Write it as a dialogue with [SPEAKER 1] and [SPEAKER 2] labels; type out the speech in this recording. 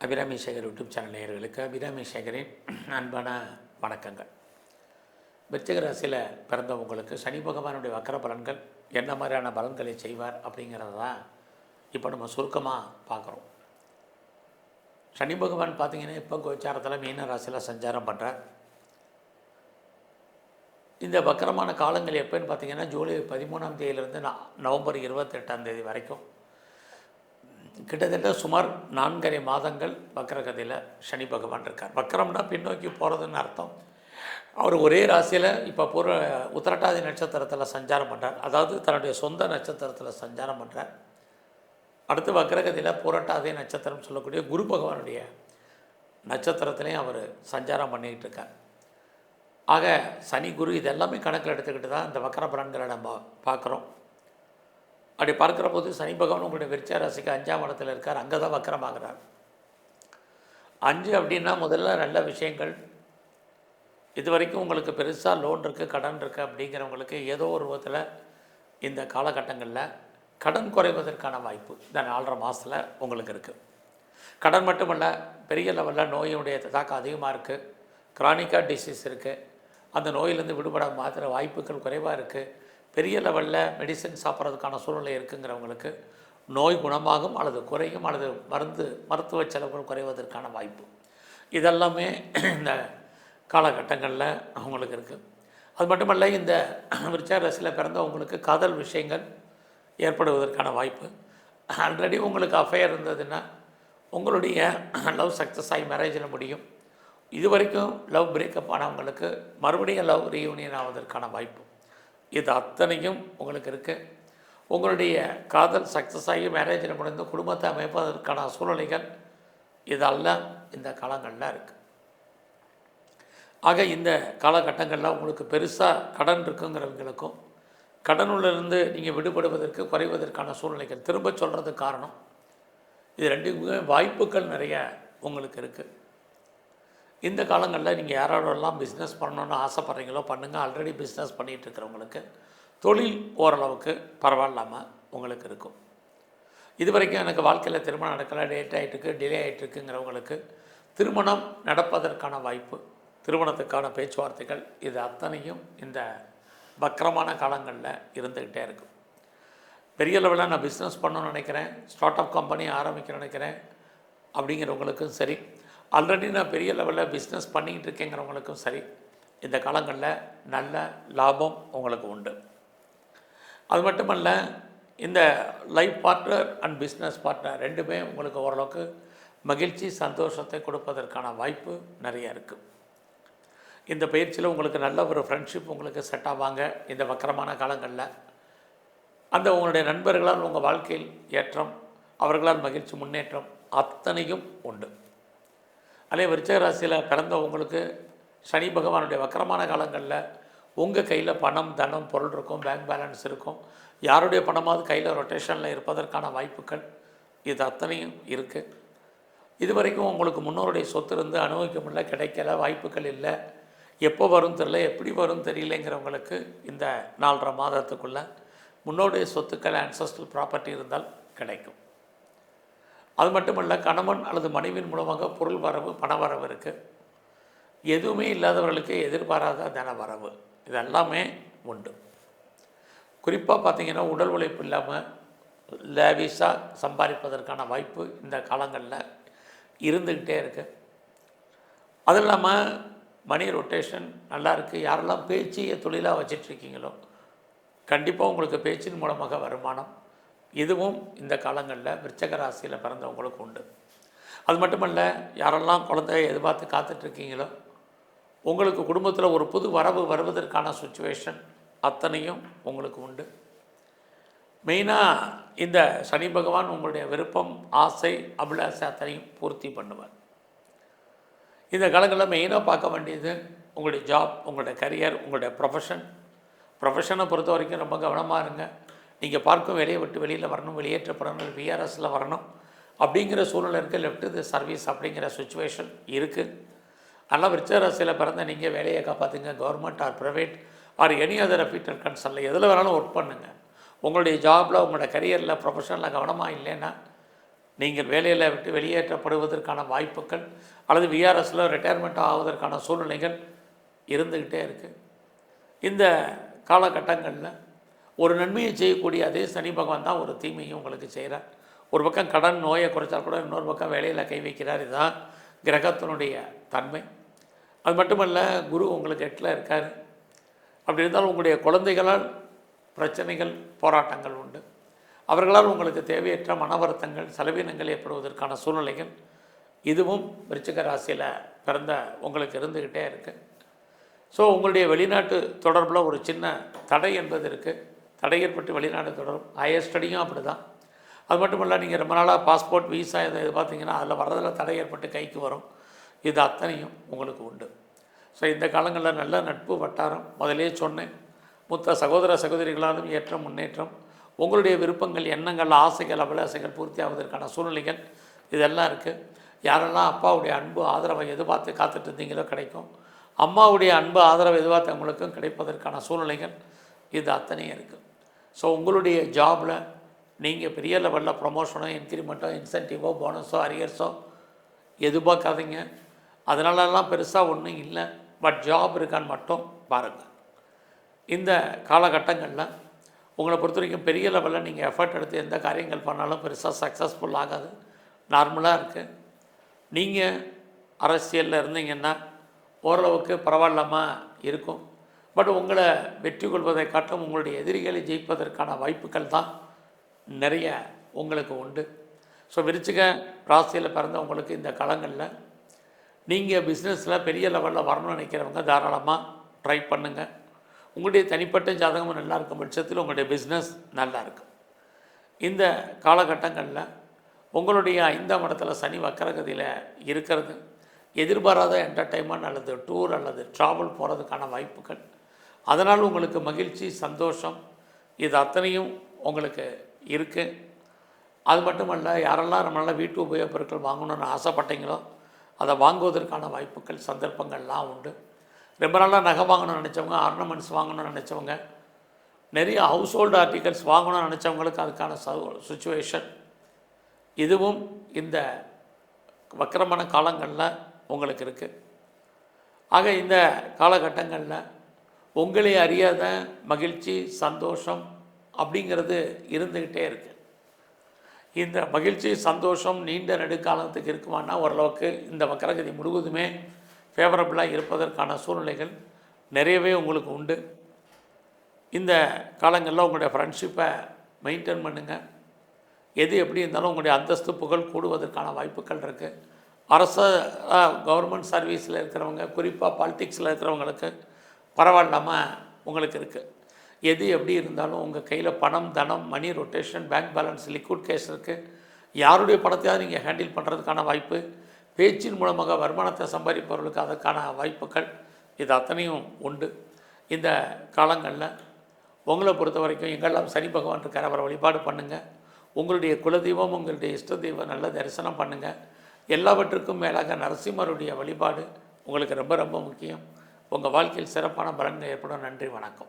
[SPEAKER 1] Abirami Sekar YouTube channel நேயர்களுக்கு அபிராமி சேகரின் அன்பான வணக்கங்கள். விருச்சிக ராசியில் பிறந்தவங்களுக்கு சனி பகவானுடைய வக்கர பலன்கள் என்ன மாதிரியான பலன்களை செய்வார் அப்படிங்கிறத தான் இப்போ நம்ம சுருக்கமாக பார்க்குறோம். சனி பகவான் பார்த்தீங்கன்னா இப்போ கோச்சாரத்தில் மீன ராசியில் சஞ்சாரம் பண்ணுறார் இந்த வக்கரமான காலங்கள் எப்போன்னு பார்த்தீங்கன்னா ஜூலை பதிமூணாம் தேதியிலிருந்து ந- நவம்பர் இருபத்தெட்டாம் தேதி வரைக்கும் கிட்டத்தட்ட சுமார் நான்கரை மாதங்கள் வக்கரகதியில் சனி பகவான் இருக்கார். வக்கரம்னா பின்னோக்கி போகிறதுன்னு அர்த்தம். அவர் ஒரே ராசியில் இப்போ பூர்வ உத்தரட்டாதி நட்சத்திரத்தில் சஞ்சாரம் பண்ணுறார் அதாவது தன்னுடைய சொந்த நட்சத்திரத்தில் சஞ்சாரம் பண்ணுறார் அடுத்து வக்கரகதியில் புரட்டாதி நட்சத்திரம் சொல்லக்கூடிய குரு பகவானுடைய நட்சத்திரத்திலையும் அவர் சஞ்சாரம் பண்ணிக்கிட்டு இருக்கார். ஆக சனி குரு இதெல்லாமே கணக்கில் எடுத்துக்கிட்டு தான் இந்த வக்கர பலன்களை நம்ம பார்க்குறோம். அப்படி பார்க்குற போது சனி பகவான் உங்களுடைய விருச்ச ராசிக்கு அஞ்சாம் இடத்துல இருக்கார். அங்கே தான் வக்கரமாகிறார். அஞ்சு அப்படின்னா முதல்ல நல்ல விஷயங்கள். இது வரைக்கும் உங்களுக்கு பெருசாக லோன் இருக்குது கடன் இருக்குது அப்படிங்கிறவங்களுக்கு ஏதோ ஒரு விதத்தில் இந்த காலகட்டங்களில் கடன் குறைவதற்கான வாய்ப்பு இந்த நாலரை மாதத்தில் உங்களுக்கு இருக்குது கடன் மட்டுமல்ல பெரிய லெவலில் நோயினுடைய தாக்கம் அதிகமாக இருக்குது கிரானிக்கா டிசீஸ் இருக்குது அந்த நோயிலேருந்து விடுபட மாத்திர வாய்ப்புகள் குறைவாக இருக்குது பெரிய லெவலில் மெடிசன் சாப்பிட்றதுக்கான சூழ்நிலை இருக்குங்கிறவங்களுக்கு நோய் குணமாகும் அல்லது குறையும் அல்லது மருந்து மருத்துவ செலவுகள் குறைவதற்கான வாய்ப்பு. இதெல்லாமே இந்த காலகட்டங்களில் அவங்களுக்கு இருக்குது அது மட்டுமல்ல இந்த விருச்ச ராசியில் பிறந்தவங்களுக்கு காதல் விஷயங்கள் ஏற்படுவதற்கான வாய்ப்பு. ஆல்ரெடி உங்களுக்கு அஃபேர் இருந்ததுன்னா உங்களுடைய லவ் சக்ஸஸ் ஆகி மேரேஜில் முடியும். இது வரைக்கும் லவ் பிரேக்கப் ஆனவங்களுக்கு மறுபடியும் லவ் ரீயூனியன் ஆவதற்கான வாய்ப்பு. இது அத்தனையும் உங்களுக்கு இருக்குது உங்களுடைய காதல் சக்ஸஸ் ஆகி மேரேஜில் முடிந்து குடும்பத்தை அமைப்பதற்கான சூழ்நிலைகள் இதெல்லாம் இந்த காலங்களில் இருக்குது ஆக இந்த காலகட்டங்களில் உங்களுக்கு பெருசாக கடன் இருக்குங்கிறவங்களுக்கும் கடனுள்ளிருந்து நீங்கள் விடுபடுவதற்கு குறைவதற்கான சூழ்நிலைகள். திரும்ப சொல்கிறதுக்கு காரணம் இது ரெண்டுக்குமே வாய்ப்புகள் நிறைய உங்களுக்கு இருக்குது இந்த காலங்களில் நீங்கள் யாரோடலாம் பிஸ்னஸ் பண்ணணும்னு ஆசைப்பட்றீங்களோ பண்ணுங்கள் ஆல்ரெடி பிஸ்னஸ் பண்ணிகிட்டு இருக்கிறவங்களுக்கு தொழில் ஓரளவுக்கு பரவாயில்லாமல் உங்களுக்கு இருக்கும். இது வரைக்கும் எனக்கு வாழ்க்கையில் திருமணம் நடக்கலை. லேட் ஆகிட்டுருக்கு டிலே ஆகிட்டுருக்குங்கிறவங்களுக்கு திருமணம் நடப்பதற்கான வாய்ப்பு திருமணத்துக்கான பேச்சுவார்த்தைகள் இது அத்தனையும் இந்த வக்கரமான காலங்களில் இருந்துக்கிட்டே இருக்கும். பெரிய லெவலில் நான் பிஸ்னஸ் பண்ணணும்னு நினைக்கிறேன். ஸ்டார்ட் அப் கம்பெனி ஆரம்பிக்கணும்னு நினைக்கிறேன். அப்படிங்கிறவங்களுக்கும் சரி. ஆல்ரெடி நான் பெரிய லெவலில் பிஸ்னஸ் பண்ணிக்கிட்டு இருக்கேங்கிறவங்களுக்கும் சரி இந்த காலங்களில் நல்ல லாபம் உங்களுக்கு உண்டு. அது மட்டுமல்ல இந்த life partner and business partner ரெண்டுமே உங்களுக்கு ஓரளவுக்கு மகிழ்ச்சி சந்தோஷத்தை கொடுப்பதற்கான வாய்ப்பு நிறைய இருக்குது இந்த பயிற்சியில் உங்களுக்கு நல்ல ஒரு ஃப்ரெண்ட்ஷிப் உங்களுக்கு செட் ஆவாங்க இந்த வக்கரமான காலங்களில். அந்த உங்களுடைய நண்பர்களால் உங்கள் வாழ்க்கையில் ஏற்றம் அவர்களால் மகிழ்ச்சி முன்னேற்றம் அத்தனையும் உண்டு. அதே விருச்சக ராசியில் பிறந்தவங்களுக்கு சனி பகவானுடைய வக்கரமான காலங்களில் உங்கள் கையில் பணம் தனம் பொருள் இருக்கும் பேங்க் பேலன்ஸ் இருக்கும். யாருடைய பணமாவது கையில் ரொட்டேஷனில் இருப்பதற்கான வாய்ப்புகள் இது அத்தனையும் இருக்குது இது வரைக்கும் உங்களுக்கு முன்னோருடைய சொத்து இருந்து அனுபவிக்க முடியல கிடைக்கல வாய்ப்புகள் இல்லை. எப்போ வரும் தெரியல எப்படி வரும் தெரியலங்கிறவங்களுக்கு இந்த நாலரை மாதத்துக்குள்ளே முன்னோருடைய சொத்துக்கள் ancestral ப்ராப்பர்ட்டி இருந்தால் கிடைக்கும். அது மட்டுமல்ல கணவன் அல்லது மனைவியின் மூலமாக பொருள் வரவு பண வரவு இருக்குது எதுவுமே இல்லாதவர்களுக்கு எதிர்பாராத தன வரவு. இதெல்லாமே உண்டு. குறிப்பாக பார்த்திங்கன்னா உடல் உழைப்பு இல்லாமல் லேவிஸாக சம்பாதிப்பதற்கான வாய்ப்பு இந்த காலங்களில் இருந்துக்கிட்டே இருக்கு. அதுவும் இல்லாமல் மணி ரொட்டேஷன் நல்லா இருக்குது யாரெல்லாம் பேச்சியை தொழிலாக வச்சிட்ருக்கீங்களோ கண்டிப்பாக உங்களுக்கு பேச்சின் மூலமாக வருமானம் இதுவும் இந்த காலங்களில் விருச்சக ராசியில் பிறந்தவங்களுக்கு உண்டு. அது மட்டுமல்ல யாரெல்லாம் குழந்தைய எதிர்பார்த்து காத்துட்ருக்கீங்களோ உங்களுக்கு குடும்பத்தில் ஒரு புது வரவு வருவதற்கான சுச்சுவேஷன் அத்தனையும் உங்களுக்கு உண்டு. மெயினாக இந்த சனி பகவான் உங்களுடைய விருப்பம் ஆசை அபிலாசை அத்தனையும் பூர்த்தி பண்ணுவார். இந்த காலங்களில் மெயினாக பார்க்க வேண்டியது உங்களுடைய ஜாப் உங்களுடைய கரியர் உங்களுடைய ப்ரொஃபஷன் ப்ரொஃபஷனை பொறுத்த வரைக்கும் ரொம்ப கவனமாக இருங்க. நீங்கள் பார்க்கும் வேலையை விட்டு வெளியில் வரணும் வெளியேற்றப்படணும் விஆர்எஸில் வரணும் அப்படிங்கிற சூழ்நிலை இருக்குது. லெஃப்ட் தி சர்வீஸ் அப்படிங்கிற சுச்சுவேஷன் இருக்குது. ஆனால் விருச்சராசியில் பிறந்த நீங்கள் வேலையை காப்பாற்றுங்க government or private or any other அஃபீட்டர் கன்சர்னில் எதில் வேணாலும் ஒர்க் பண்ணுங்கள் உங்களுடைய ஜாபில் உங்களோட கரியரில் ப்ரொஃபஷனில் கவனமாக இல்லைன்னா நீங்கள் வேலையில் விட்டு வெளியேற்றப்படுவதற்கான வாய்ப்புகள் அல்லது விஆர்எஸில் ரிட்டையர்மெண்ட் ஆவதற்கான சூழ்நிலைகள் இருந்துக்கிட்டே இருக்குது. இந்த காலகட்டங்களில் ஒரு நன்மையை செய்யக்கூடிய அதே சனி பகவான் தான் ஒரு தீமையும் உங்களுக்கு செய்கிறார். ஒரு பக்கம் கடன் நோயை குறைச்சா கூட இன்னொரு பக்கம் வேலையில் கை வைக்கிறார். இதுதான் கிரகத்தினுடைய தன்மை. அது மட்டுமல்ல குரு உங்களுக்கு எட்டில் இருக்கார். அப்படி இருந்தால் உங்களுடைய குழந்தைகளால் பிரச்சனைகள் போராட்டங்கள் உண்டு. அவர்களால் உங்களுக்கு தேவையற்ற மன வருத்தங்கள் செலவினங்கள் ஏற்படுவதற்கான சூழ்நிலைகள் இதுவும் விருச்சிக ராசியில் பிறந்த உங்களுக்கு இருந்துக்கிட்டே இருக்குது ஸோ உங்களுடைய வெளிநாட்டு தொடர்பில் ஒரு சின்ன தடை என்பது இருக்குது தடை ஏற்பட்டு வெளிநாடு தொடரும். ஹையர் ஸ்டடியும் அப்படி தான் அது மட்டும் இல்லை நீங்கள் ரொம்ப நாளாக பாஸ்போர்ட் வீசா இதை இது பார்த்தீங்கன்னா அதில் வரதில் தடை ஏற்பட்டு கைக்கு வரும். இது அத்தனையும் உங்களுக்கு உண்டு. ஸோ இந்த காலங்களில் நல்ல நட்பு வட்டாரம். முதலே சொன்னேன். மூத்த சகோதர சகோதரிகளாலும் ஏற்ற முன்னேற்றம். உங்களுடைய விருப்பங்கள் எண்ணங்கள் ஆசைகள் அபிலாசைகள் பூர்த்தி ஆவதற்கான சூழ்நிலைகள் இதெல்லாம் இருக்குது யாரெல்லாம் அப்பாவுடைய அன்பு ஆதரவை எதிர்பார்த்து காத்துட்டு இருந்தீங்களோ கிடைக்கும். அம்மாவுடைய அன்பு ஆதரவை எதிர்பார்த்தவங்களுக்கும் கிடைப்பதற்கான சூழ்நிலைகள் இது அத்தனையும் இருக்குது ஸோ உங்களுடைய ஜாபில் நீங்கள் பெரிய லெவலில் ப்ரொமோஷனோ இன்க்ரிமெண்ட்டோ இன்சென்டிவோ போனஸோ அரியர்ஸோ எதிர்பார்க்காதீங்க அதனாலலாம் பெருசாக ஒன்றும் இல்லை. பட் ஜாப் இருக்கான்னு மட்டும் பாருங்கள் இந்த காலகட்டங்களில் உங்களை பொறுத்த வரைக்கும் பெரிய லெவலில் நீங்கள் எஃபர்ட் எடுத்து எந்த காரியங்கள் பண்ணாலும் பெருசாக சக்ஸஸ்ஃபுல் ஆகாது. நார்மலாக இருக்குது நீங்கள் அரசியலில் இருந்தீங்கன்னா ஓரளவுக்கு பரவாயில்லாமல் இருக்கும். பட் உங்களை வெற்றி கொள்வதை காட்டும் உங்களுடைய எதிரிகளை ஜெயிப்பதற்கான வாய்ப்புகள் தான் நிறைய உங்களுக்கு உண்டு. ஸோ விருச்சிக ராசியில் பிறந்தவங்களுக்கு இந்த காலங்களில் நீங்கள் பிஸ்னஸில் பெரிய லெவலில் வரணும்னு நினைக்கிறவங்க தாராளமாக ட்ரை பண்ணுங்கள் உங்களுடைய தனிப்பட்ட ஜாதகமும் நல்லா இருக்கும் பட்சத்தில் உங்களுடைய பிஸ்னஸ் நல்லா இருக்கும் இந்த காலகட்டங்களில் உங்களுடைய ஐந்தாம் இடத்துல சனி வக்கரகதியில் இருக்கிறது. எதிர்பாராத என்டர்டைன்மெண்ட் அல்லது டூர் அல்லது ட்ராவல் போகிறதுக்கான வாய்ப்புகள் அதனால் உங்களுக்கு மகிழ்ச்சி சந்தோஷம் இது அத்தனையும் உங்களுக்கு இருக்குது அது மட்டுமல்ல யாரெல்லாம் நம்மளால் வீட்டு உபயோகப் பொருட்கள் வாங்கணும்னு ஆசைப்பட்டீங்களோ அதை வாங்குவதற்கான வாய்ப்புகள் சந்தர்ப்பங்கள்லாம் உண்டு. ரொம்ப நாளாக நகை வாங்கணும்னு நினச்சவங்க ஆர்னமெண்ட்ஸ் வாங்கணும்னு நினச்சவங்க நிறைய ஹவுஸ் ஹோல்டு ஆர்டிகல்ஸ் வாங்கணும்னு நினச்சவங்களுக்கு அதுக்கான சுச்சுவேஷன் இதுவும் இந்த வக்கரமான காலங்களில் உங்களுக்கு இருக்குது ஆக இந்த காலகட்டங்களில் உங்களை அறியாத மகிழ்ச்சி சந்தோஷம் அப்படிங்கிறது இருந்துக்கிட்டே இருக்குது இந்த மகிழ்ச்சி சந்தோஷம் நீண்ட நெடுக்காலத்துக்கு இருக்குமானா ஓரளவுக்கு இந்த மக்கரகதி முழுவதுமே ஃபேவரபுளாக இருப்பதற்கான சூழ்நிலைகள் நிறையவே உங்களுக்கு உண்டு. இந்த காலங்களில் உங்களுடைய ஃப்ரெண்ட்ஷிப்பை மெயின்டைன் பண்ணுங்கள் எது எப்படி இருந்தாலும் உங்களுடைய அந்தஸ்து புகழ் கூடுவதற்கான வாய்ப்புகள் இருக்குது அரச கவர்மெண்ட் சர்வீஸில் இருக்கிறவங்க குறிப்பாக பாலிட்டிக்ஸில் இருக்கிறவங்களுக்கு பரவாயில்லாமல் உங்களுக்கு இருக்குது எது எப்படி இருந்தாலும் உங்கள் கையில் பணம் தனம் money rotation bank balance liquid cash இருக்குது யாருடைய பணத்தையாவது நீங்கள் ஹேண்டில் பண்ணுறதுக்கான வாய்ப்பு. பேச்சின் மூலமாக வருமானத்தை சம்பாதிப்பவர்களுக்கு அதற்கான வாய்ப்புகள். இது அத்தனையும் உண்டு. இந்த காலங்களில் உங்களை பொறுத்த வரைக்கும் எங்கெல்லாம் சனி பகவான் இருக்கார் அவரை வழிபாடு பண்ணுங்கள் உங்களுடைய குலதெய்வம் உங்களுடைய இஷ்ட தெய்வம் நல்ல தரிசனம் பண்ணுங்கள் எல்லாவற்றுக்கும் மேலாக நரசிம்மருடைய வழிபாடு உங்களுக்கு ரொம்ப ரொம்ப முக்கியம். உங்கள் வாழ்க்கையில் சிறப்பான பலன்கள் ஏற்படும். நன்றி வணக்கம்.